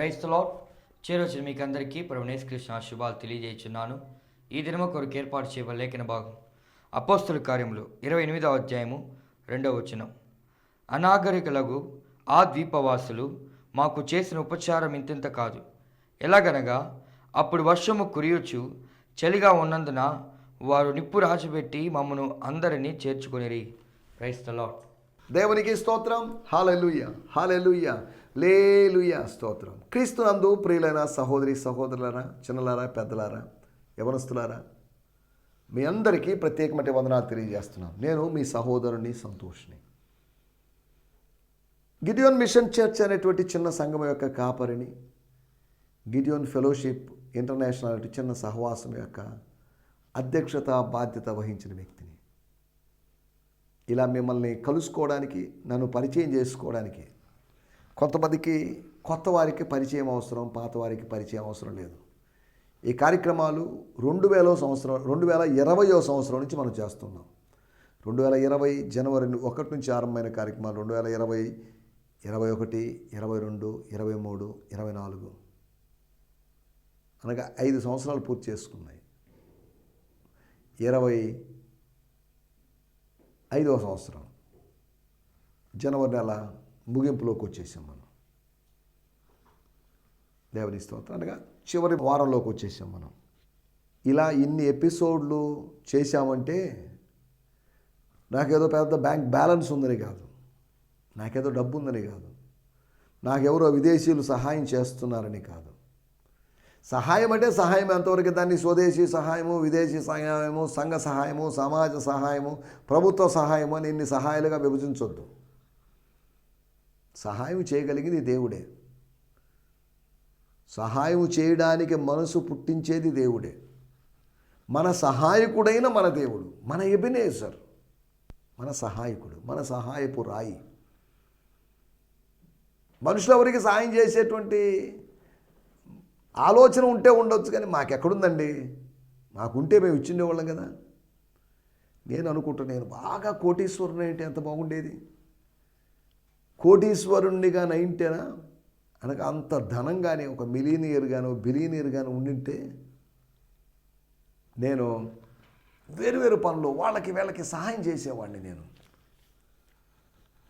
క్రైస్తలో చేరొచ్చిన మీకు అందరికీ ప్రభునేశ్ కృష్ణ శుభాలు తెలియజేస్తున్నాను ఈ దినము కొరకు ఏర్పాటు చేయబడిన లేఖన భాగం. అపోస్తుల కార్యములు ఇరవై ఎనిమిదవ అధ్యాయము రెండవ వచనం. అనాగరికులకు ఆ ద్వీపవాసులు మాకు చేసిన ఉపచారం ఇంతింత కాదు. ఎలాగనగా అప్పుడు వర్షము కురియొచ్చు చలిగా ఉన్నందున వారు నిప్పు రాచిపెట్టి మమ్మను అందరినీ చేర్చుకొనిరి. క్రైస్తలో దేవునికి స్తోత్రం. హాలెలుయ్య హాలెలుయ్య లేలుయ స్తోత్రం. క్రీస్తునందు ప్రియులైన సహోదరి సహోదరులారా చిన్నలారా పెద్దలారా యవనస్తులారా మీ అందరికీ ప్రత్యేకమైన వందనాలు తెలియజేస్తున్నాను. నేను మీ సహోదరుని సంతోష్ని. గిడియోన్ మిషన్ చర్చ్ అనేటువంటి చిన్న సంఘం యొక్క కాపరిని గిడియోన్ ఫెలోషిప్ ఇంటర్నేషనల్ అనే చిన్న సహవాసం యొక్క అధ్యక్షత బాధ్యత వహించిన వ్యక్తిని. ఇలా మిమ్మల్ని కలుసుకోవడానికి నన్ను పరిచయం చేసుకోవడానికి కొంతమందికి కొత్త వారికి పరిచయం అవసరం పాత వారికి పరిచయం అవసరం లేదు. ఈ కార్యక్రమాలు రెండు వేల సంవత్సరం రెండు వేల ఇరవయో సంవత్సరం నుంచి మనం చేస్తున్నాం. రెండు వేల ఇరవై జనవరి ఒకటి నుంచి ఆరంభమైన కార్యక్రమాలు రెండు వేల ఇరవై ఇరవై ఒకటి ఇరవై రెండు ఇరవై మూడు ఇరవై నాలుగు. అనగా ఐదు సంవత్సరాలు పూర్తి చేసుకున్నాయి. ఇరవై ఐదవ సంవత్సరం జనవరి నెల ముగింపులోకి వచ్చేసాం మనం. దేవుని స్తోత్రం అనగా చివరి వారంలోకి వచ్చేసాం మనం. ఇలా ఇన్ని ఎపిసోడ్లు చేశామంటే నాకేదో పెద్ద బ్యాంక్ బ్యాలెన్స్ ఉందని కాదు. నాకేదో డబ్బు ఉందని కాదు. నాకెవరో విదేశీయులు సహాయం చేస్తున్నారని కాదు. సహాయం అంటే సహాయం ఎంతవరకు? దాన్ని స్వదేశీ సహాయము విదేశీ సహాయము సంఘ సహాయము సమాజ సహాయము ప్రభుత్వ సహాయము అని ఇన్ని సహాయాలుగా విభజించొద్దు. సహాయం చేయగలిగింది దేవుడే. సహాయం చేయడానికి మనసు పుట్టించేది దేవుడే. మన సహాయకుడైన మన దేవుడు మన ఎబినేజర్ మన సహాయకుడు మన సహాయపు రాయి. మనుషులు ఎవరికి సహాయం చేసేటువంటి ఆలోచన ఉంటే ఉండొచ్చు కానీ మాకెక్కడుందండి? మాకుంటే మేము ఇచ్చిండేవాళ్ళం కదా. నేను అనుకుంటున్నా నేను బాగా కోటీశ్వరుని అంటే ఎంత బాగుండేది. కోటీశ్వరుణ్ణిగా నయింటేనా అనగా అంత ధనం కానీ ఒక మిలీనియర్ గాను బిలీనియర్ గాను ఉండింటే నేను వేరు వేరు పనులు వాళ్ళకి వీళ్ళకి సహాయం చేసేవాడిని నేను.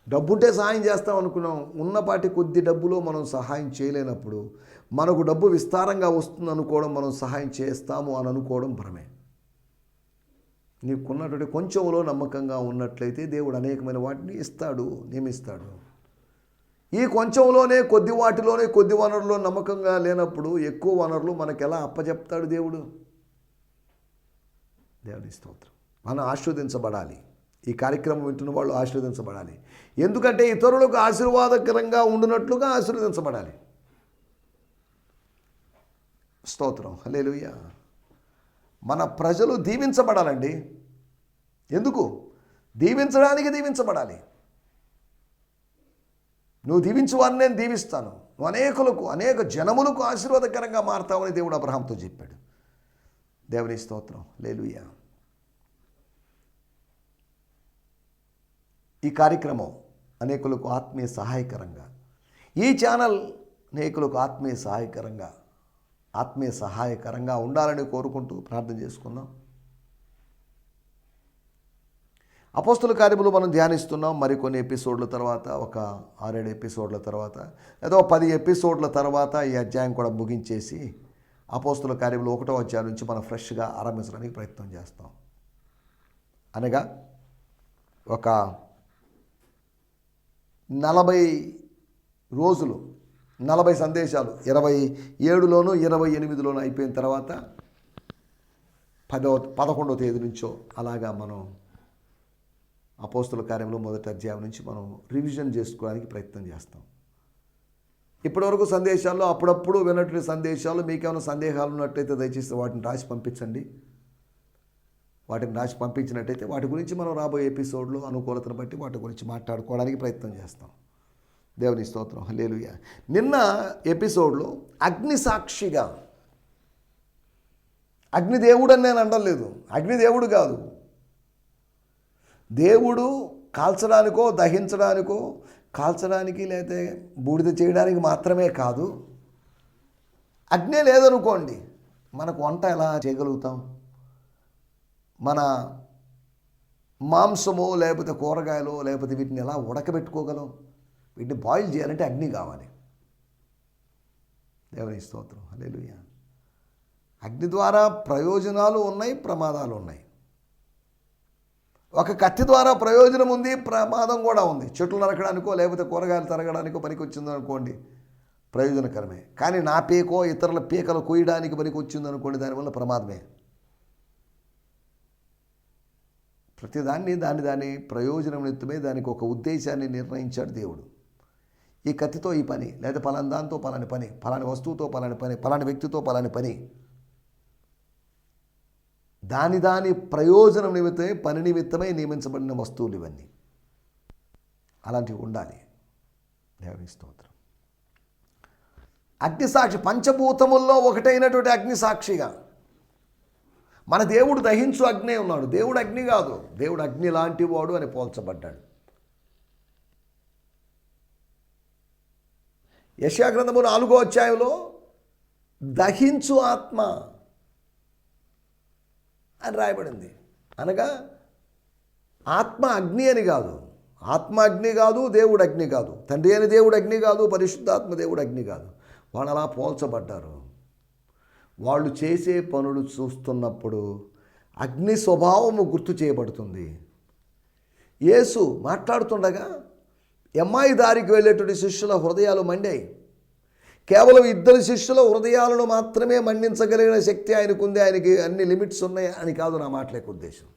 డబ్బుంటే సహాయం చేస్తాం అనుకున్నాం. ఉన్నపాటి కొద్ది డబ్బులో మనం సహాయం చేయలేనప్పుడు మనకు డబ్బు విస్తారంగా వస్తుంది అనుకోవడం మనం సహాయం చేస్తాము అని అనుకోవడం భ్రమే. నీకున్నటువంటి కొంచెంలో నమ్మకంగా ఉన్నట్లయితే దేవుడు అనేకమైన వాటిని ఇస్తాడు నియమిస్తాడు. ఈ కొంచెంలోనే కొద్ది వాటిలోనే కొద్ది వనరులో నమ్మకంగా లేనప్పుడు ఎక్కువ వనరులు మనకు ఎలా అప్పచెప్తాడు దేవుడు? దేవుని స్తోత్రం. మనం ఆశీర్వదించబడాలి. ఈ కార్యక్రమం వింటున్న వాళ్ళు ఆశీర్వదించబడాలి. ఎందుకంటే ఇతరులకు ఆశీర్వాదకరంగా ఉండునట్లుగా ఆశీర్వదించబడాలి. స్తోత్రం. హలేలుయ్య మన ప్రజలు దీవించబడాలండి. ఎందుకు? దీవించడానికి దీవించబడాలి. నువ్వు దీవించు వారిని నేను దీవిస్తాను. నువ్వు అనేకులకు అనేక జనములకు ఆశీర్వాదకరంగా మారతావని దేవుడు అబ్రహాంతో చెప్పాడు. దేవుని స్తోత్రం. లేలుయా ఈ కార్యక్రమం అనేకులకు ఆత్మీయ సహాయకరంగా ఈ ఛానల్ అనేకులకు ఆత్మీయ సహాయకరంగా ఆత్మీయ సహాయకరంగా ఉండాలని కోరుకుంటూ ప్రార్థన చేసుకుందాం. అపోస్తుల కార్యములు మనం ధ్యానిస్తున్నాం. మరికొన్ని ఎపిసోడ్ల తర్వాత ఒక ఆరేడు ఎపిసోడ్ల తర్వాత ఏదో పది ఎపిసోడ్ల తర్వాత ఈ అధ్యాయం కూడా ముగించేసి అపోస్తుల కార్యములు ఒకటో అధ్యాయం నుంచి మనం ఫ్రెష్గా ఆరంభించడానికి ప్రయత్నం చేస్తాం. అనగా ఒక నలభై రోజులు నలభై సందేశాలు ఇరవై ఏడులోను ఇరవై ఎనిమిదిలోను అయిపోయిన తర్వాత పదో పదకొండవ తేదీ నుంచో అలాగా మనం అపోస్తుల కార్యంలో మొదటి అధ్యాయం నుంచి మనం రివిజన్ చేసుకోవడానికి ప్రయత్నం చేస్తాం. ఇప్పటివరకు సందేశాల్లో అప్పుడప్పుడు విన్నటువంటి సందేశాలు మీకేమైనా సందేహాలు ఉన్నట్టయితే దయచేసి వాటిని రాసి పంపించండి. వాటిని రాసి పంపించినట్టయితే వాటి గురించి మనం రాబోయే ఎపిసోడ్లో అనుకూలతను బట్టి వాటి గురించి మాట్లాడుకోవడానికి ప్రయత్నం చేస్తాం. దేవుని స్తోత్రం. లేలుయ నిన్న ఎపిసోడ్లో అగ్ని సాక్షిగా అగ్నిదేవుడు అని నేను అనడం లేదు. అగ్నిదేవుడు కాదు. దేవుడు కాల్చడానికో దహించడానికో కాల్చడానికి లేకపోతే బూడిద చేయడానికి మాత్రమే కాదు. అగ్నే లేదనుకోండి మనకు వంట ఎలా చేయగలుగుతాం? మన మాంసము లేకపోతే కూరగాయలు లేకపోతే వీటిని ఎలా ఉడకబెట్టుకోగలం? వీటిని బాయిల్ చేయాలంటే అగ్ని కావాలి. దేవుని స్తోత్రం. హల్లెలూయా. అగ్ని ద్వారా ప్రయోజనాలు ఉన్నాయి ప్రమాదాలు ఉన్నాయి. ఒక కత్తి ద్వారా ప్రయోజనం ఉంది ప్రమాదం కూడా ఉంది. చెట్లు నరకడానికో లేకపోతే కూరగాయలు తరగడానికో పనికి వచ్చిందనుకోండి ప్రయోజనకరమే. కానీ నా పీకో ఇతరుల పీకలు కొయ్యడానికి పనికి వచ్చిందనుకోండి దానివల్ల ప్రమాదమే. ప్రతిదాన్ని దాని దాని ప్రయోజనం నిమిత్తమే దానికి ఒక ఉద్దేశాన్ని నిర్ణయించాడు దేవుడు. ఈ కత్తితో ఈ పని లేదా పలాని దాంతో పలాని పని పలాని వస్తువుతో పలాని పని పలాని వ్యక్తితో పలాని పని దాని దాని ప్రయోజనం నిమిత్తమే పని నిమిత్తమై నియమించబడిన వస్తువులు ఇవన్నీ. అలాంటివి ఉండాలి. దేవుని స్తోత్రం. అగ్నిసాక్షి పంచభూతముల్లో ఒకటైనటువంటి అగ్నిసాక్షిగా. మన దేవుడు దహించు అగ్నే ఉన్నాడు. దేవుడు అగ్ని కాదు. దేవుడు అగ్ని లాంటి వాడు అని పోల్చబడ్డాడు. యశాగ్రంథము నాలుగో అధ్యాయంలో దహించు ఆత్మ అని రాయబడింది. అనగా ఆత్మ అగ్ని అని కాదు. ఆత్మ అగ్ని కాదు దేవుడు అగ్ని కాదు. తండ్రి అని దేవుడు అగ్ని కాదు పరిశుద్ధాత్మ దేవుడు అగ్ని కాదు. వాళ్ళు అలా పోల్చబడ్డారు. వాళ్ళు చేసే పనులు చూస్తున్నప్పుడు అగ్ని స్వభావము గుర్తు చేయబడుతుంది. యేసు మాట్లాడుతుండగా ఎమ్మాయి దారికి వెళ్ళేటువంటి శిష్యుల హృదయాలు మండాయి. కేవలం ఇద్దరు శిష్యుల హృదయాలను మాత్రమే మండించగలిగిన శక్తి ఆయనకు ఉంది ఆయనకి అన్ని లిమిట్స్ ఉన్నాయి అని కాదు నా మాటలేక ఉద్దేశం.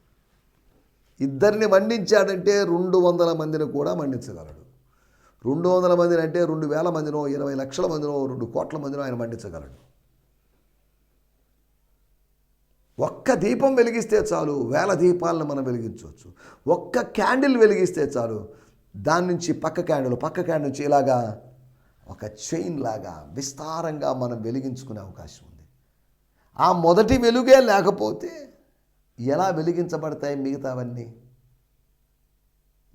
ఇద్దరిని మండించాడంటే రెండు వందల మందిని కూడా మండించగలడు రెండు వందల మందిని అంటే రెండు వేల మందినో ఇరవై లక్షల మందినో రెండు కోట్ల మందినో ఆయన మండించగలడు ఒక్క దీపం వెలిగిస్తే చాలు వేల దీపాలను మనం వెలిగించవచ్చు. ఒక్క క్యాండిల్ వెలిగిస్తే చాలు దాని నుంచి పక్క క్యాండిల్ పక్క క్యాండిల్ నుంచి ఇలాగా ఒక చైన్ లాగా విస్తారంగా మనం వెలిగించుకునే అవకాశం ఉంది. ఆ మొదటి వెలుగే లేకపోతే ఎలా వెలిగించబడతాయి మిగతావన్నీ?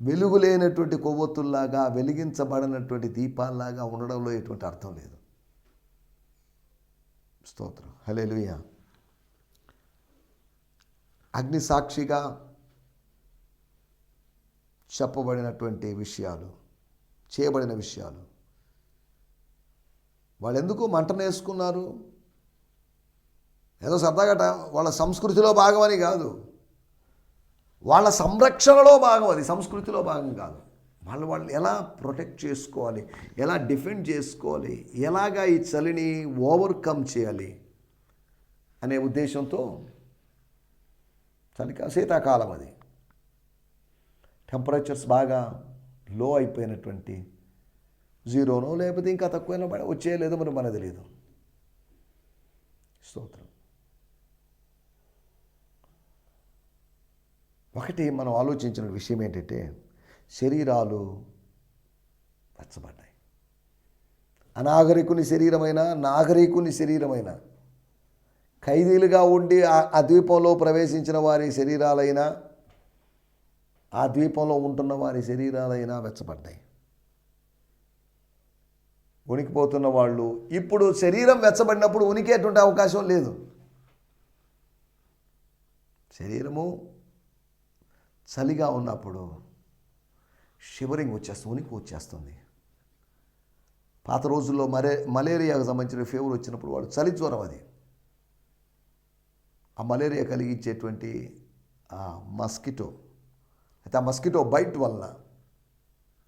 వెలుగు లేనటువంటి కొవ్వొత్తుల్లాగా వెలిగించబడినటువంటి దీపాల్లాగా ఉండడంలో ఎటువంటి అర్థం లేదు. స్తోత్రం. హలే అగ్ని సాక్షిగా చెప్పబడినటువంటి విషయాలు చేయబడిన విషయాలు వాళ్ళు ఎందుకు మంటను వేసుకున్నారు? ఏదో సరదాగా వాళ్ళ సంస్కృతిలో భాగమని కాదు. వాళ్ళ సంరక్షణలో భాగం అది సంస్కృతిలో భాగం కాదు. వాళ్ళు వాళ్ళు ఎలా ప్రొటెక్ట్ చేసుకోవాలి? ఎలా డిఫెండ్ చేసుకోవాలి? ఎలాగా ఈ చలిని ఓవర్కమ్ చేయాలి? అనే ఉద్దేశంతో చలికా శీతాకాలం అది. టెంపరేచర్స్ బాగా లో అయిపోయినటువంటి జీరోనో లేకపోతే ఇంకా తక్కువైనా పడ- వచ్చే లేదో మరి మనకు తెలియదు స్తోత్రం. ఒకటి మనం ఆలోచించిన విషయం ఏంటంటే శరీరాలు వెచ్చబడ్డాయి అనాగరికుని శరీరమైన నాగరికుని శరీరమైన ఖైదీలుగా ఉండి ఆ ద్వీపంలో ప్రవేశించిన వారి శరీరాలైనా ఆ ద్వీపంలో ఉంటున్న వారి శరీరాలైనా వెచ్చబడ్డాయి. ఉనికిపోతున్న వాళ్ళు. ఇప్పుడు శరీరం వెచ్చబడినప్పుడు ఉనికేటువంటి అవకాశం లేదు. శరీరము చలిగా ఉన్నప్పుడు షివరింగ్ వచ్చేస్తుంది ఉనికి వచ్చేస్తుంది. పాత రోజుల్లో మరే మలేరియాకు సంబంధించిన ఫీవర్ వచ్చినప్పుడు వాడు చలి జ్వరం అది. ఆ మలేరియా కలిగించేటువంటి ఆ మస్కిటో అయితే ఆ మస్కిటో బైట్ వలన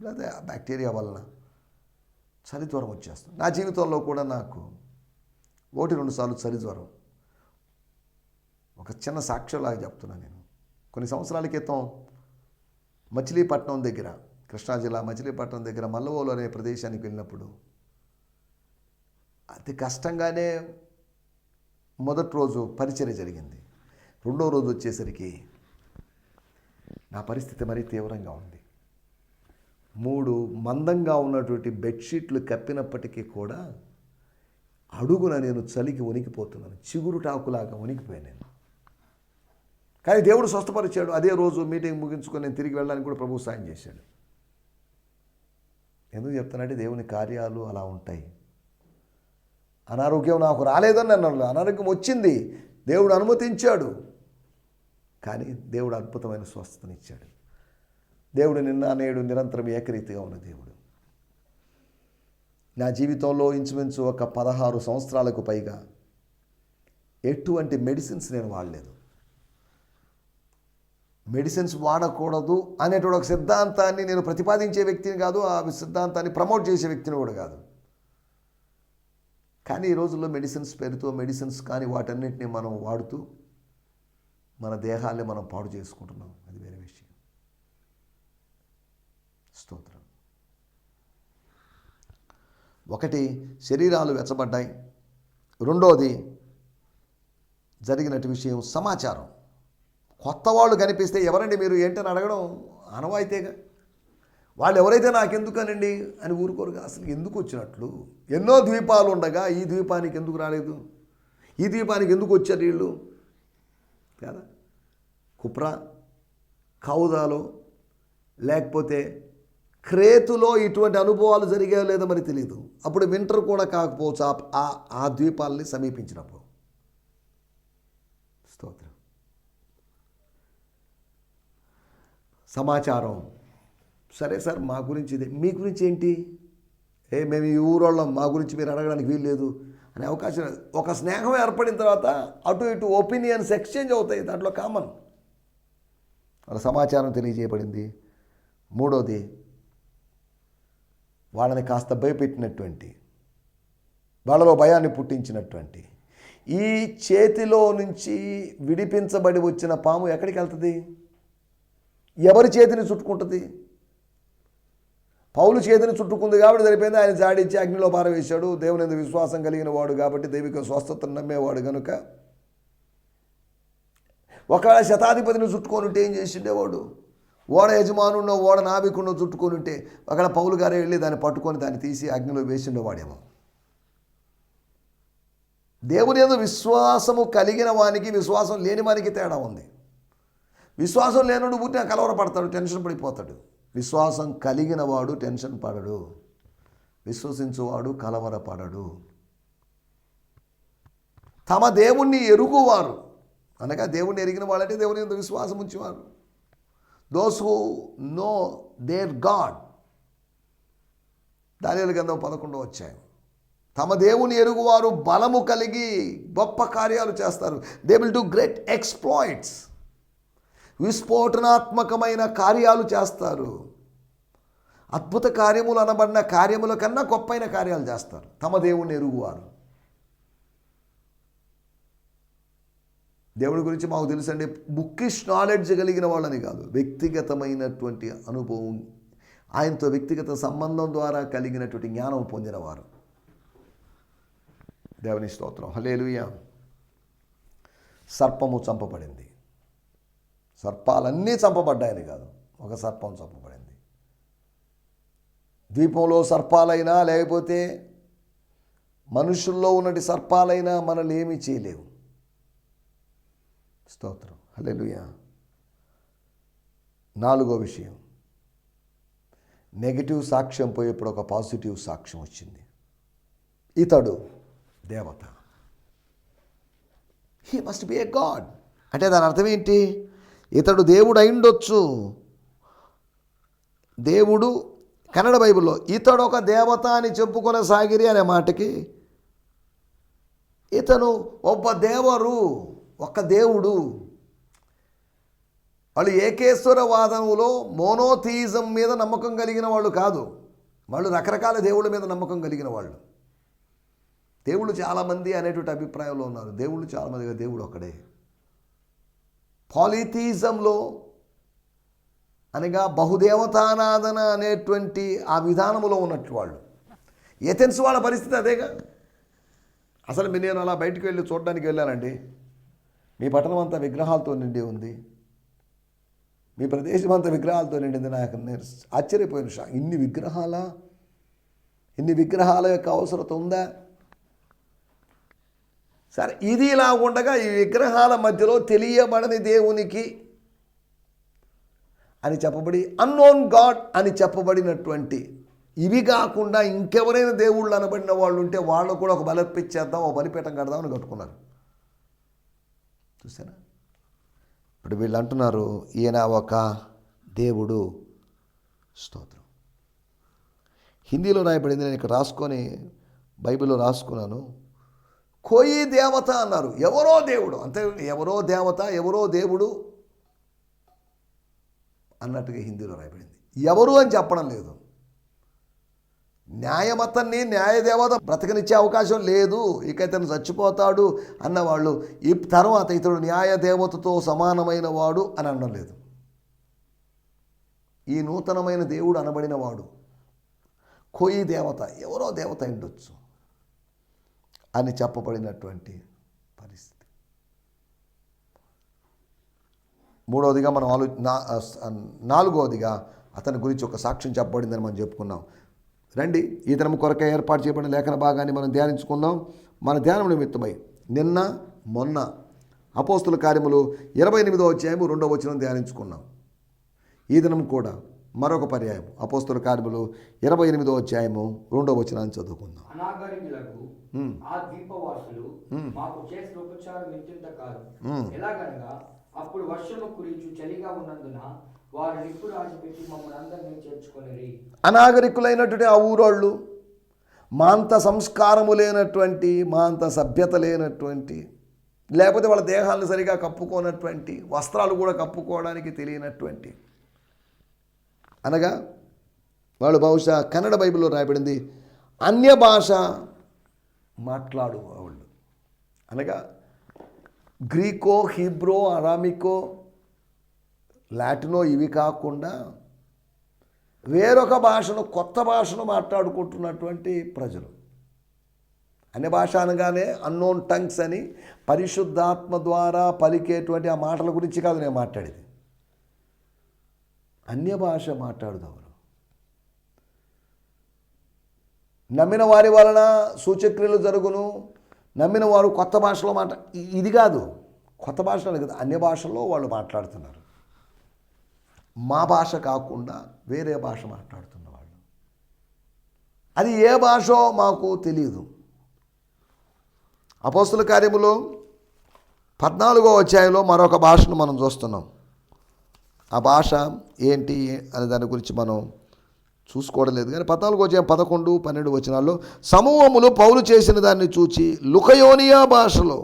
లేదా ఆ బ్యాక్టీరియా వలన చలి జ్వరం వచ్చేస్తుంది. నా జీవితంలో కూడా నాకు ఒకటి రెండు సార్లు చలి జ్వరం. ఒక చిన్న సాక్ష్యంలాగా చెప్తున్నాను నేను. కొన్ని సంవత్సరాల క్రితం మచిలీపట్నం దగ్గర కృష్ణా జిల్లా మచిలీపట్నం దగ్గర మల్లవోలు అనే ప్రదేశానికి వెళ్ళినప్పుడు అతి కష్టంగానే మొదటి రోజు పరిచర్య జరిగింది. రెండో రోజు వచ్చేసరికి నా పరిస్థితి మరీ తీవ్రంగా ఉంది. మూడు మందంగా ఉన్నటువంటి బెడ్షీట్లు కప్పినప్పటికీ కూడా అడుగున నేను చలికి వణికిపోతున్నాను. చిగురు టాకులాగా వణికిపోయాను నేను. కానీ దేవుడు స్వస్థపరిచాడు. అదే రోజు మీటింగ్ ముగించుకొని నేను తిరిగి వెళ్ళడానికి కూడా ప్రభు సాయం చేశాడు. ఎందుకు చెప్తానంటే దేవుని కార్యాలు అలా ఉంటాయి. అనారోగ్యం నాకు రాలేదని అన్నాడు. అనారోగ్యం వచ్చింది. దేవుడు అనుమతించాడు. కానీ దేవుడు అద్భుతమైన స్వస్థతనిచ్చాడు. దేవుడు నిన్న నేడు నిరంతరం ఏకరీతిగా ఉన్న దేవుడు. నా జీవితంలో ఇంచుమించు ఒక పదహారు సంవత్సరాలకు పైగా ఎటువంటి మెడిసిన్స్ నేను వాడలేదు. మెడిసిన్స్ వాడకూడదు అనేటువంటి ఒక సిద్ధాంతాన్ని నేను ప్రతిపాదించే వ్యక్తిని కాదు ఆ సిద్ధాంతాన్ని ప్రమోట్ చేసే వ్యక్తిని కూడా కాదు. కానీ ఈ రోజుల్లో మెడిసిన్స్ పేరుతో మెడిసిన్స్ కానీ వాటన్నిటిని మనం వాడుతూ మన దేహాన్ని మనం పాడు చేసుకుంటున్నాం. అది వేరే విషయం. స్తోత్రం. ఒకటి శరీరాలు వెచ్చబడ్డాయి. రెండోది జరిగినట్టు విషయం సమాచారం. కొత్త వాళ్ళు కనిపిస్తే ఎవరండి మీరు ఏంటని అడగడం అనవాయితేగా వాళ్ళు ఎవరైతే నాకెందుకనండి అని ఊరుకోరుగా. అసలు ఎందుకు వచ్చినట్లు? ఎన్నో ద్వీపాలు ఉండగా ఈ ద్వీపానికి ఎందుకు రాలేదు? ఈ ద్వీపానికి ఎందుకు వచ్చారు వీళ్ళు? కదా? కుప్రా కౌదాలో లేకపోతే క్రేతులో ఇటువంటి అనుభవాలు జరిగాయో లేదో మరి తెలియదు అప్పుడు వింటర్ కూడా కాకపోవచ్చు. ఆ- ఆ ద్వీపాలని సమీపించినప్పుడు. స్తోత్రం. సమాచారం. సరే సార్ మా గురించి ఇదే. మీ గురించి ఏంటి? ఏ మేము ఈ ఊరోళ్ళం. మా గురించి మీరు అడగడానికి వీలు లేదు అనే అవకాశం ఒక స్నేహం ఏర్పడిన తర్వాత అటు ఇటు ఒపీనియన్స్ ఎక్స్చేంజ్ అవుతాయి. దాంట్లో కామన్. వాళ్ళ సమాచారం తెలియజేయబడింది. మూడోది వాళ్ళని కాస్త భయపెట్టినటువంటి వాళ్ళలో భయాన్ని పుట్టించినటువంటి ఈ చేతిలో నుంచి విడిపించబడి వచ్చిన పాము ఎక్కడికి వెళ్తుంది? ఎవరి చేతిని చుట్టుకుంటుంది? పౌలు చేతిని చుట్టుకుంది కాబట్టి సరిపోయింది. ఆయన జాడించి అగ్నిలో పారవేశాడు. దేవుని విశ్వాసం కలిగిన వాడు కాబట్టి దైవిక స్వస్థతను నమ్మేవాడు కనుక ఒకవేళ శతాధిపతిని చుట్టుకొని ఉంటే ఏం చేసిండేవాడు? ఓడ యజమానున్నో ఓడ నావికున్నో చుట్టుకొని ఉంటే అక్కడ పౌలు గారే వెళ్ళి దాన్ని పట్టుకొని దాన్ని తీసి అగ్నిలో వేసిండేవాడేమో దేవుని ఏదో విశ్వాసము కలిగిన వానికి విశ్వాసం లేని వానికి తేడా ఉంది. విశ్వాసం లేనుడు పుట్టిన కలవరపడతాడు టెన్షన్ పడిపోతాడు. విశ్వాసం కలిగిన వాడు టెన్షన్ పడడు. విశ్వసించువాడు కలవరపడడు. తమ దేవుణ్ణి ఎరుగువారు. అనగా దేవుణ్ణి ఎరిగిన వాళ్ళంటే దేవుని ఎందు విశ్వాసం ఉంచేవారు. Those who know their god దాని గంధం పదకొండు వచ్చాయి తమ దేవుని ఎరుగువారు బలము కలిగి గొప్ప కార్యాలు చేస్తారు. They will do great exploits విస్ఫోటనాత్మకమైన కార్యాలు చేస్తారు. అద్భుత కార్యములు అనబడిన కార్యముల కన్నా గొప్పైన కార్యాలు చేస్తారు. తమ దేవుని ఎరుగువారు. దేవుడి గురించి మాకు తెలుసండి బుక్కిష్ నాలెడ్జ్ కలిగిన వాళ్ళని కాదు వ్యక్తిగతమైనటువంటి అనుభవం ఆయనతో వ్యక్తిగత సంబంధం ద్వారా కలిగినటువంటి జ్ఞానం పొందినవారు. దేవుని స్తోత్రం. హలేలుయ సర్పము చంపబడింది. సర్పాలన్నీ చంపబడ్డాయని కాదు ఒక సర్పం చంపబడింది. ద్వీపంలో సర్పాలైనా లేకపోతే మనుషుల్లో ఉన్నటి సర్పాలైనా మనల్ని ఏమీ చేయలేవు. స్తోత్రం. హల్లెలూయా. నాలుగో విషయం. నెగిటివ్ సాక్ష్యం పోయేప్పుడు ఒక పాజిటివ్ సాక్ష్యం వచ్చింది. ఇతడు దేవత. He must be a god అంటే దాని అర్థం ఏంటి? ఇతడు దేవుడు అయిండొచ్చు దేవుడు కన్నడ బైబిల్లో ఇతడు ఒక దేవత అని చెప్పుకునే సాగిరి అనే మాటకి ఇతను ఒక్క దేవరు. ఒక దేవుడు. వాళ్ళు ఏకేశ్వరవాదములో మోనోథీజం మీద నమ్మకం కలిగిన వాళ్ళు కాదు. వాళ్ళు రకరకాల దేవుళ్ళ మీద నమ్మకం కలిగిన వాళ్ళు. దేవుళ్ళు చాలామంది అనేటువంటి అభిప్రాయంలో ఉన్నారు. దేవుళ్ళు చాలామందిగా దేవుడు ఒక్కడే. పాలిథీజంలో అనగా బహుదేవతానాదన అనేటువంటి ఆ విధానంలో ఉన్నట్టు వాళ్ళు. ఏథెన్స్ వాళ్ళ పరిస్థితి అదేగా? అసలు మీ నేను అలా బయటికి వెళ్ళి చూడడానికి వెళ్ళానండి. మీ పట్టణం అంతా విగ్రహాలతో నిండి ఉంది. మీ ప్రదేశం అంతా విగ్రహాలతో నిండింది నాకు నేను ఆశ్చర్యపోయిన. షా ఇన్ని విగ్రహాల? ఇన్ని విగ్రహాల యొక్క అవసరత ఉందా? సరే ఇది ఇలా ఉండగా ఈ విగ్రహాల మధ్యలో తెలియబడని దేవునికి అని చెప్పబడి అన్నోన్ గాడ్ అని చెప్పబడినటువంటి ఇవి కాకుండా ఇంకెవరైనా దేవుళ్ళు అనబడిన వాళ్ళు ఉంటే వాళ్ళు కూడా ఒక బలర్పించేద్దాం ఒక బలిపీఠం కడదామని కట్టుకున్నారు. చూసారా ఇప్పుడు వీళ్ళు అంటున్నారు ఈయన ఒక దేవుడు. స్తోత్రం. హిందీలో రాయబడింది నేను ఇక్కడ రాసుకొని బైబిల్లో రాసుకున్నాను. కోయి దేవత అన్నారు. ఎవరో దేవుడు అంతే ఎవరో దేవత ఎవరో దేవుడు అన్నట్టుగా హిందీలో రాయబడింది. ఎవరు అని చెప్పడం లేదు. న్యాయమతాన్ని న్యాయదేవత బ్రతకనిచ్చే అవకాశం లేదు. ఇక ఇతను చచ్చిపోతాడు అన్నవాళ్ళు. ఈ తర్వాత ఇతడు న్యాయదేవతతో సమానమైన వాడు అని అనడం లేదు. ఈ నూతనమైన దేవుడు అనబడిన వాడు. కోయి దేవత ఎవరో దేవత ఉండొచ్చు అని చెప్పబడినటువంటి పరిస్థితి. మూడవదిగా మనం ఆలో నాలుగవదిగా అతని గురించి ఒక సాక్ష్యం చెప్పబడిందని మనం చెప్పుకున్నాం. రండి ఈ దినం కొరకే ఏర్పాటు చేయబడిన లేఖన భాగాన్ని మనం ధ్యానించుకుందాం. మన ధ్యానం నిమిత్తమై నిన్న మొన్న అపోస్తుల కార్యములు ఇరవై ఎనిమిదో అధ్యాయము రెండో వచనం ధ్యానించుకున్నాం. ఈ దినం కూడా మరొక పర్యాయం అపోస్తుల కార్యములు ఇరవై ఎనిమిదో అధ్యాయము రెండో వచనాన్ని చదువుకుందాం. అనాగరికులకు ఆ ద్వీపవాసులు మాకు చేసిన ఉపచారం ఇంతింత కాదు. ఎలాగనగా అప్పుడు వర్షము కురిచు చలిగా ఉన్నందున వారు మమ్మల్ని అందరినీ అనాగరికులైనటువంటి ఆ ఊరోళ్ళు మా అంత సంస్కారము లేనటువంటి మా అంత సభ్యత లేనటువంటి లేకపోతే వాళ్ళ దేహాలను సరిగా కప్పుకోనటువంటి వస్త్రాలు కూడా కప్పుకోవడానికి తెలియనటువంటి. అనగా వాళ్ళు బహుశా కన్నడ బైబిల్లో రాయబడింది అన్య భాష మాట్లాడు వాళ్ళు అనగా గ్రీకో హీబ్రో అరామికో లాటినో ఇవి కాకుండా వేరొక భాషను కొత్త భాషను మాట్లాడుకుంటున్నటువంటి ప్రజలు. అన్య భాష అనగానే అన్నోన్ టంగ్స్ అని పరిశుద్ధాత్మ ద్వారా పలికేటువంటి ఆ మాటల గురించి కాదు నేను మాట్లాడేది. అన్య భాష మాట్లాడుదాం నమ్మిన వారి వలన సూచక్రియలు జరుగును నమ్మిన వారు కొత్త భాషలో మాట ఇది కాదు కొత్త భాషలో కాదు కదా అన్య భాషల్లో వాళ్ళు మాట్లాడుతున్నారు. మా భాష కాకుండా వేరే భాష మాట్లాడుతున్న వాళ్ళు అది ఏ భాషో మాకు తెలియదు అపోస్తుల కార్యములో పద్నాలుగో అధ్యాయంలో మరొక భాషను మనం చూస్తున్నాం. ఆ భాష ఏంటి అనే దాని గురించి మనం చూసుకోవడం లేదు. కానీ పద్నాలుగో అధ్యాయం పదకొండు పన్నెండు వచనాల్లో సమూహములు పౌలు చేసిన దాన్ని చూచి లుకయోనియా భాషలో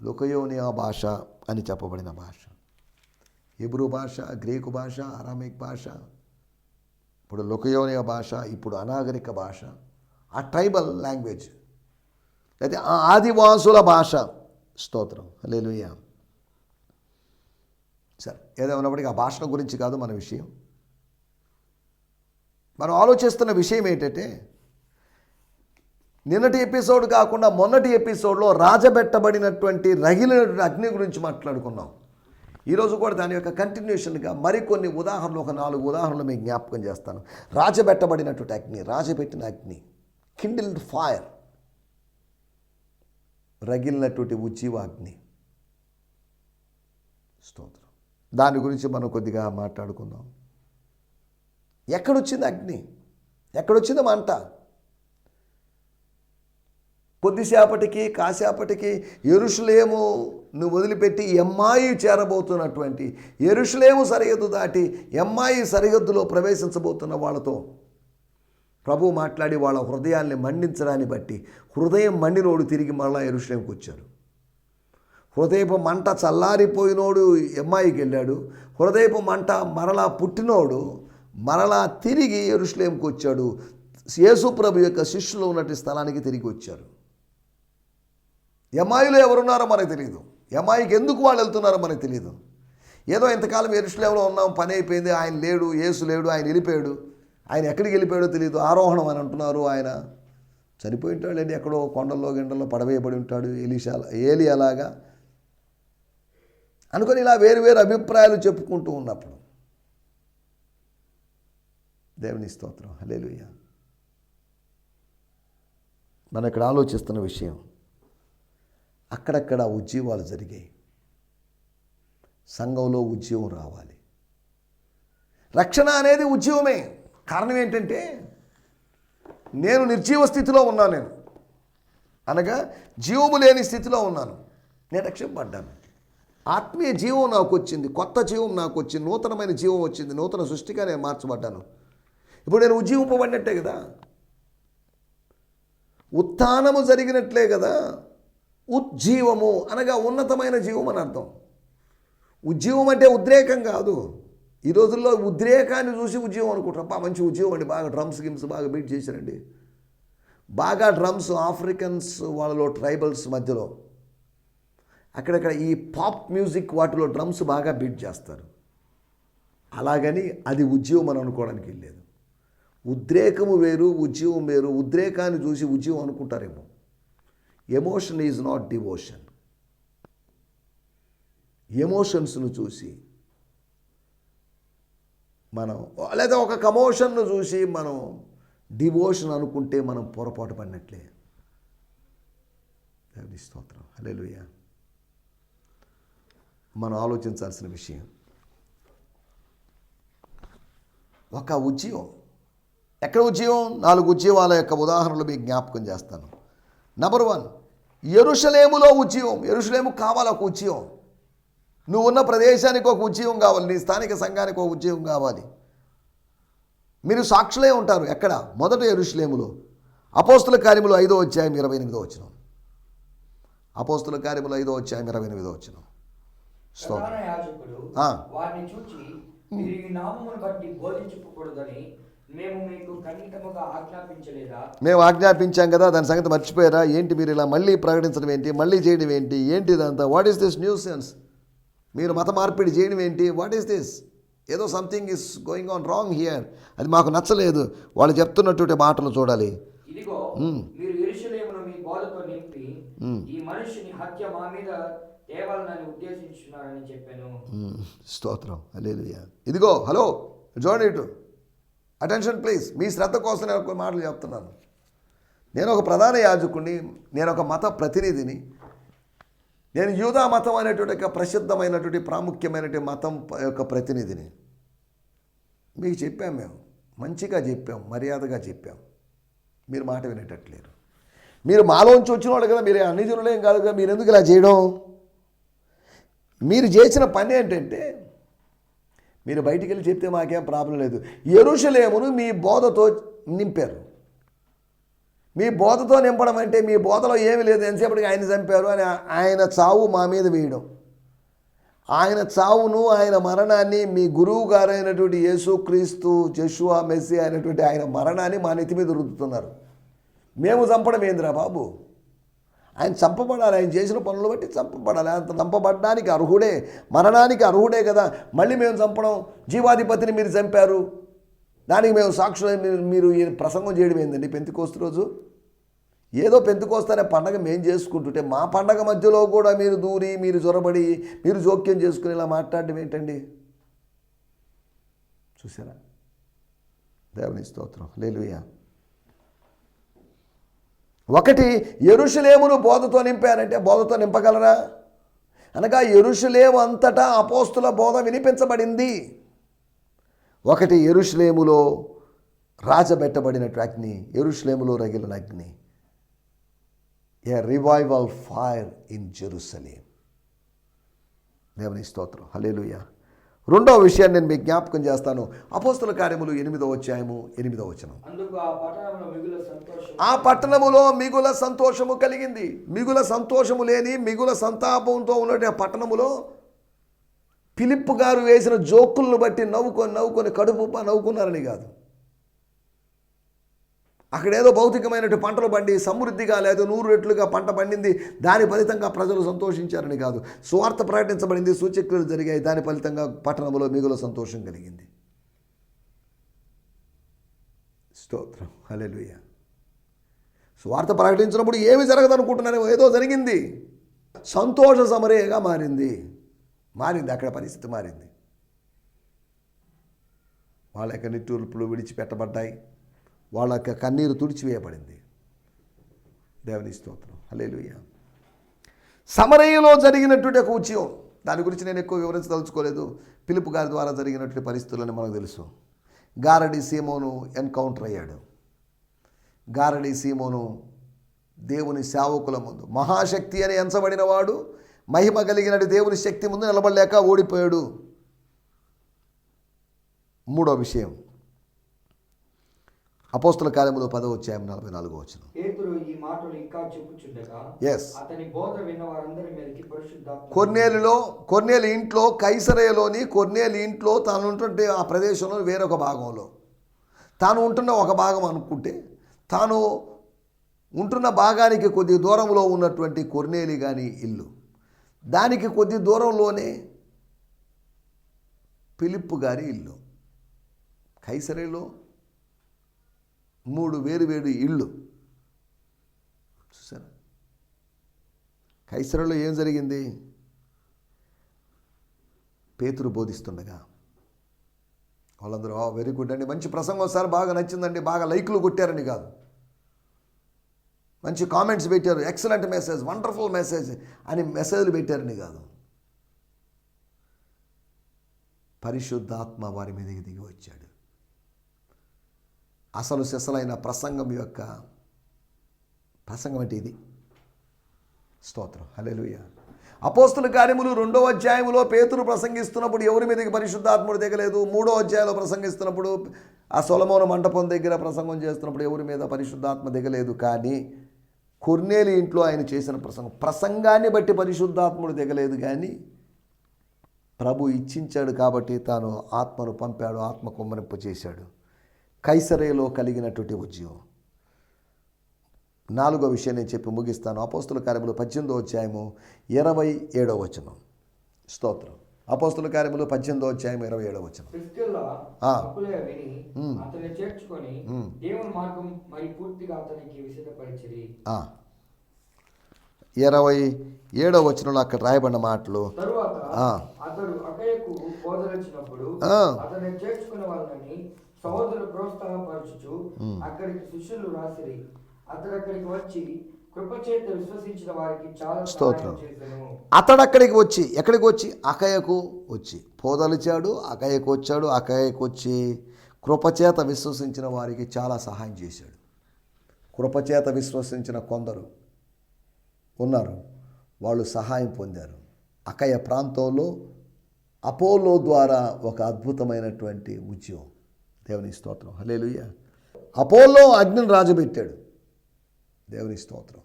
లుకయోనియా భాష అని చెప్పబడిన భాష. హిబ్రూ భాష గ్రీకు భాష అరామిక్ భాష ఇప్పుడు లొకయోనియ భాష ఇప్పుడు అనాగరిక భాష ఆ ట్రైబల్ లాంగ్వేజ్. అయితే ఆ ఆదివాసుల భాష. స్తోత్రం. లేలుయ్యా సరే ఏదేమన్నప్పటికీ ఆ భాషల గురించి కాదు మన విషయం. మనం ఆలోచిస్తున్న విషయం ఏంటంటే నిన్నటి ఎపిసోడ్ కాకుండా మొన్నటి ఎపిసోడ్లో రాజబెట్టబడినటువంటి రగిలినటువంటి అగ్ని గురించి మాట్లాడుకున్నాం. ఈరోజు కూడా దాని యొక్క కంటిన్యూషన్గా మరికొన్ని ఉదాహరణలు ఒక నాలుగు ఉదాహరణలు మీకు జ్ఞాపకం చేస్తాను. రాజబెట్టబడినటువంటి అగ్ని రాజబెట్టిన అగ్ని కిండిల్డ్ ఫైర్ రగిలినటువంటి ఉజ్జీవ అగ్ని. స్తోత్రం. దాని గురించి మనం కొద్దిగా మాట్లాడుకుందాం. ఎక్కడొచ్చింది అగ్ని? ఎక్కడొచ్చింది మంట? కొద్దిసేపటికి కాసేపటికి ఎరుషులేము నువ్వు వదిలిపెట్టి ఎమ్మాయి చేరబోతున్నటువంటి ఎరుషులేము సరిహద్దు దాటి ఎమ్మాయి సరిహద్దులో ప్రవేశించబోతున్న వాళ్ళతో ప్రభు మాట్లాడి వాళ్ళ హృదయాల్ని మండించడాన్ని బట్టి హృదయం మండినోడు తిరిగి మరలా ఎరుషులేంకి వచ్చారు హృదయపు మంట చల్లారిపోయినోడు ఎమ్మాయికి వెళ్ళాడు. హృదయపు మంట మరలా పుట్టినోడు మరలా తిరిగి ఎరుషులేంకి వచ్చాడు. యేసుప్రభు యొక్క శిష్యులు ఉన్నటి స్థలానికి తిరిగి వచ్చారు ఎమ్మాయిలో ఎవరున్నారో మనకు తెలియదు ఎమ్మాయికి ఎందుకు వాళ్ళు వెళ్తున్నారో మనకు తెలియదు ఏదో ఇంతకాలం ఎరుషులేంలో ఉన్నాం పని అయిపోయింది ఆయన లేడు ఏసు లేడు ఆయన వెళ్ళిపోయాడు. ఆయన ఎక్కడికి వెళ్ళిపోయాడో తెలియదు ఆరోహణం అని అంటున్నారు ఆయన. చనిపోయి ఉంటాడు ఎక్కడో కొండల్లో గిండల్లో పడవేయబడి ఉంటాడు ఎలిషా ఏలి అలాగా అనుకొని ఇలా వేరు వేరు అభిప్రాయాలు చెప్పుకుంటూ ఉన్నప్పుడు దేవుని స్తోత్రం. హలేలుయ్య మనం ఇక్కడ ఆలోచిస్తున్న విషయం అక్కడక్కడ ఉద్యోగాలు జరిగాయి. సంఘంలో ఉద్యోగం రావాలి. రక్షణ అనేది ఉద్యోగమే కారణం ఏంటంటే నేను నిర్జీవ స్థితిలో ఉన్నాను నేను. అనగా జీవము లేని స్థితిలో ఉన్నాను. నేను రక్షింపడ్డాను ఆత్మీయ జీవం నాకు వచ్చింది. కొత్త జీవం నాకు వచ్చింది. నూతనమైన జీవం వచ్చింది. నూతన సృష్టిగా నేను మార్చబడ్డాను. ఇప్పుడు నేను ఉజ్జీవింపబడినట్టే కదా. ఉత్థానము జరిగినట్లే కదా. ఉజ్జీవము అనగా ఉన్నతమైన జీవం అని అర్థం. ఉజ్జీవం అంటే ఉద్రేకం కాదు. ఈ రోజుల్లో ఉద్రేకాన్ని చూసి ఉద్యోగం అనుకుంటారు. అబ్బా మంచి ఉద్యోగం అండి. బాగా డ్రమ్స్ గిమ్స్ బాగా బీట్ చేశారండి. బాగా డ్రమ్స్ ఆఫ్రికన్స్ వాళ్ళలో ట్రైబల్స్ మధ్యలో. అక్కడక్కడ ఈ పాప్ మ్యూజిక్ వాటిలో డ్రమ్స్ బాగా బీట్ చేస్తారు. అలాగని అది ఉజ్జీవం అని అనుకోవడానికి వెళ్ళలేదు ఉద్రేకము వేరు ఉజ్జీవం వేరు. ఉద్రేకాన్ని చూసి ఉద్యోగం అనుకుంటారేమో. ఎమోషన్ ఈజ్ నాట్ డివోషన్ ఎమోషన్స్ను చూసి మనం లేదా ఒక కమోషన్ను చూసి మనం డివోషన్ అనుకుంటే మనం పొరపాటు పడినట్లే. దేవుని స్తోత్రం. హల్లెలూయ. మనం ఆలోచించాల్సిన విషయం. ఒక ఉద్యోగం ఎక్కడ ఉద్యోగం నాలుగు ఉద్యోగాల యొక్క ఉదాహరణలు మీకు జ్ఞాపకం చేస్తాను. నెంబర్ వన్ ఎరుషలేములో ఉద్యోగం ఎరుషలేము కావాలి ఒక ఉద్యోగం నువ్వు ఉన్న ప్రదేశానికి ఒక ఉద్యోగం కావాలి. నీ స్థానిక సంఘానికి ఒక ఉద్యోగం కావాలి. మీరు సాక్షులే ఉంటారు ఎక్కడ? మొదట ఎరుషలేములో అపోస్తుల కార్యములు ఐదో అధ్యాయం ఇరవై ఎనిమిదో వచ్చిన అపోస్తుల కార్యములు ఐదో అధ్యాయం ఇరవై ఎనిమిదో వచ్చిన. వారిని చూచి నామమును బట్టి బోధించకూడదని మేము మీకు ఖండితముగా ఆజ్ఞాపించలేదా? మేము ఆజ్ఞాపించాం కదా దాని సంగతి మర్చిపోయారా? ఏంటి మీరు ఇలా మళ్ళీ ప్రకటించడం ఏంటి? మళ్ళీ చేయడం ఏంటి? ఏంటి ఇదంతా? What is this news sense మీరు మత మార్పిడి చేయడం ఏంటి? వాట్ ఈస్ దిస్ ఏదో something is going on wrong here అది మాకు నచ్చలేదు. వాళ్ళు చెప్తున్నటువంటి మాటలు చూడాలి. ఇదిగో మీరు ఎరుషలేమును మీ బోధతో నింపి ఈ మనుషుని హత్య మా మీద తేవాలని ఉద్దేశించున్నారని చెప్పాను. మ్మ్. స్తోత్రం. ఇదిగో హలో చూడండి ఇటు అటెన్షన్ ప్లీజ్ మీ శ్రద్ధ కోసం నేను ఒక మాటలు చెప్తున్నాను. నేను ఒక ప్రధాన యాజకుడిని నేను ఒక మత ప్రతినిధిని నేను యూదా మతం అనేటువంటి ఒక ప్రసిద్ధమైనటువంటి ప్రాముఖ్యమైనటువంటి మతం యొక్క ప్రతినిధిని. మీకు చెప్పాం మేము. మంచిగా చెప్పాం మర్యాదగా చెప్పాం. మీరు మాట వినేటట్లేరు. మీరు మాలోంచి వచ్చిన వాళ్ళు కదా మీరు అన్ని జనులేం కాదు కదా మీరు ఎందుకు ఇలా చేయడం? మీరు చేసిన పని ఏంటంటే మీరు బయటికి వెళ్ళి చెప్తే మాకేం ప్రాబ్లం లేదు. ఎరుషలేమును మీ బోధతో నింపారు. మీ బోధతో నింపడం అంటే మీ బోధలో ఏమీ లేదు. ఎంతసేపటికి ఆయన చంపారు అని ఆయన చావు మా మీద వేయడం. ఆయన చావును ఆయన మరణాన్ని మీ గురువు గారైనటువంటి యేసుక్రీస్తు జషువా మెస్సి అయినటువంటి ఆయన మరణాన్ని మా నెత్తి మీద రుద్దుతున్నారు. మేము చంపడం ఏందిరా బాబు? ఆయన చంపబడాలి ఆయన చేసిన పనులు బట్టి చంపబడాలి. అంత చంపబడడానికి అర్హుడే మరణానికి అర్హుడే కదా. మళ్ళీ మేము చంపడం జీవాధిపతిని మీరు చంపారు. దానికి మేము సాక్షులు మీరు- ఈయన ప్రసంగం చేయడం ఏందండి? పెంతికోస్తు రోజు? ఏదో పెంతుకొస్తానే పండగ మేము చేసుకుంటుంటే మా పండగ మధ్యలో కూడా మీరు దూరి మీరు జొరబడి మీరు జోక్యం చేసుకుని ఇలా మాట్లాడడం ఏంటండి? చూసారా దేవుని స్తోత్రం. లేలుయా ఒకటి ఎరుషులేమును బోధతో నింపారంటే బోధతో నింపగలరా? అనగా ఎరుషులేము అంతటా అపోస్తుల బోధ వినిపించబడింది. ఒకటి ఎరుషులేములో రాజబెట్టబడినట్టు అగ్ని ఎరుషులేములో రగిలిన అగ్ని. A revival fire in Jerusalem దేవుని స్తోత్రం. హలేలుయా రెండవ విషయాన్ని నేను మీకు జ్ఞాపకం చేస్తాను. అపోస్తుల కార్యములు ఎనిమిదో అధ్యాయము ఎనిమిదో వచనం. ఆ పట్టణములో మిగుల సంతోషము కలిగింది. మిగుల సంతోషము లేని మిగుల సంతాపంతో ఉన్నటువంటి ఆ పట్టణములో ఫిలిప్ గారు వేసిన జోకులను బట్టి నవ్వుకొని నవ్వుకొని కడుపు నవ్వుకున్నారని కాదు. అక్కడ ఏదో భౌతికమైనటువంటి పంటలు పండి సమృద్ధిగా లేదా నూరు రెట్లుగా పంట పండింది దాని ఫలితంగా ప్రజలు సంతోషించారని కాదు. స్వార్థ ప్రకటించబడింది సూచక్రియలు జరిగాయి దాని ఫలితంగా పట్టణంలో మిగులు సంతోషం కలిగింది. స్తోత్రం. హల్లెలూయా. స్వార్థ ప్రకటించినప్పుడు ఏమి జరగదనుకుంటున్నారో ఏదో జరిగింది. సంతోష సమరేగా మారింది. మారింది అక్కడ పరిస్థితి మారింది. వాళ్ళ యొక్క నిట్టూర్పులు విడిచిపెట్టబడ్డాయి. వాళ్ళ యొక్క కన్నీరు తుడిచివేయబడింది. దేవుని స్తోత్రం. హలేలుయ్య సమరయ్యలో జరిగినటువంటి ఒక ఉద్యమం. దాని గురించి నేను ఎక్కువ వివరించదలుచుకోలేదు. పిలుపు గారి ద్వారా జరిగినటువంటి పరిస్థితులని మనకు తెలుసు. గారడి సీమోను ఎన్కౌంటర్ అయ్యాడు. గారడి సీమోను దేవుని సేవకుల ముందు మహాశక్తి అని ఎంచబడిన వాడు మహిమ కలిగిన దేవుని శక్తి ముందు నిలబడలేక ఓడిపోయాడు. మూడో విషయం. అపోస్తుల కార్యములో పదవ వచ్చాయం నలభై నాలుగో వచ్చిన పేతురు ఈ మాటలు ఇంకా చెప్పుచుండగా ఎస్ అతని బోధ విన్న వారందరి మీదకి పరిశుద్ధాత్మ కొర్నేలిలో కొర్నేలి ఇంట్లో కైసరయలోని కొర్నేలి ఇంట్లో తాను ఉంటుంటే ఆ ప్రదేశంలో వేరొక భాగంలో. తాను ఉంటున్న ఒక భాగం అనుకుంటే తాను ఉంటున్న భాగానికి కొద్ది దూరంలో ఉన్నటువంటి కొర్నేలి గాని ఇల్లు. దానికి కొద్ది దూరంలోనే పిలిప్పు గారి ఇల్లు. కైసరలో మూడు వేరు వేరు ఇళ్ళు. చూసారా కైసరలో ఏం జరిగింది? పేతురు బోధిస్తుండగా వాళ్ళందరూ వెరీ గుడ్ అండి. మంచి ప్రసంగం సార్ బాగా నచ్చిందండి. బాగా లైక్లు కొట్టారని కాదు. మంచి కామెంట్స్ పెట్టారు. ఎక్సలెంట్ మెసేజ్ వండర్ఫుల్ మెసేజ్ అని మెసేజ్లు పెట్టారని కాదు. పరిశుద్ధాత్మ వారి మీదకి దిగి వచ్చాడు. అసలు సిసలైన ప్రసంగం యొక్క ప్రసంగం అంటే ఇది. స్తోత్రం. హలెలుయ అపోస్తుల కార్యములు రెండో అధ్యాయములో పేతులు ప్రసంగిస్తున్నప్పుడు ఎవరి మీదకి పరిశుద్ధాత్ముడు దిగలేదు? మూడో అధ్యాయంలో ప్రసంగిస్తున్నప్పుడు ఆ సొలమోన మంటపం దగ్గర ప్రసంగం చేస్తున్నప్పుడు ఎవరి మీద పరిశుద్ధాత్మ దిగలేదు? కానీ కొర్నేలి ఇంట్లో ఆయన చేసిన ప్రసంగం. ప్రసంగాన్ని బట్టి పరిశుద్ధాత్ముడు దిగలేదు కానీ ప్రభు ఇచ్చించాడు కాబట్టి తాను ఆత్మను పంపాడు ఆత్మ కుమ్మరింపు చేశాడు కైసరేలో కలిగినటువంటి ఉద్యోగం నాలుగో విషయం నేను చెప్పి ముగిస్తాను. అపోస్తుల కార్యములు పద్దెనిమిదో అధ్యాయము ఇరవై ఏడో వచనం. స్తోత్రం. అపోస్తుల కార్యములు పద్దెనిమిదో అధ్యాయం ఇరవై ఏడో వచనం. ఇరవై ఏడో వచనంలో అక్కడ రాయబడిన మాటలు. సహోదరులు ప్రోత్సాహపరచుచు అక్కడికి శిష్యులు రాసిరి. అతడు అక్కడికి వచ్చి కృపచేత విశ్వసించిన వారికి చాలా స్తోత్రం. అతడు అక్కడికి వచ్చి ఎక్కడికి వచ్చి? అకయకు వచ్చి. పోదలిచాడు అకయకు వచ్చాడు అకయకు వచ్చి కృపచేత విశ్వసించిన వారికి చాలా సహాయం చేశాడు. కృపచేత విశ్వసించిన కొందరు ఉన్నారు. వాళ్ళు సహాయం పొందారు. అకయ ప్రాంతంలో అపోలో ద్వారా ఒక అద్భుతమైనటువంటి ఉద్యమం దేవుని స్తోత్రం. హలేలుయ్య అపోలో అగ్నిని రాజబెట్టాడు దేవుని స్తోత్రం.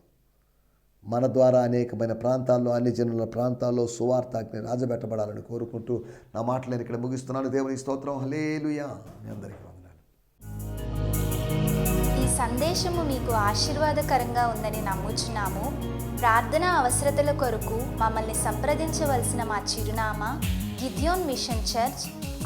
మన ద్వారా అనేకమైన ప్రాంతాల్లో అన్ని జనుల ప్రాంతాల్లో సువార్త అగ్ని రాజబెట్టబడాలని కోరుకుంటూ నా మాటలు నేను ఇక్కడ ముగిస్తున్నాను. దేవుని స్తోత్రం. హలేలుయా మీ అందరికీ వందనాలు. ఈ సందేశము మీకు ఆశీర్వాదకరంగా ఉందని నమ్ముచున్నాము. ప్రార్థన అవసరతల కొరకు మమ్మల్ని సంప్రదించవలసిన మా చిరునామా గిద్యోన్ మిషన్ చర్చ్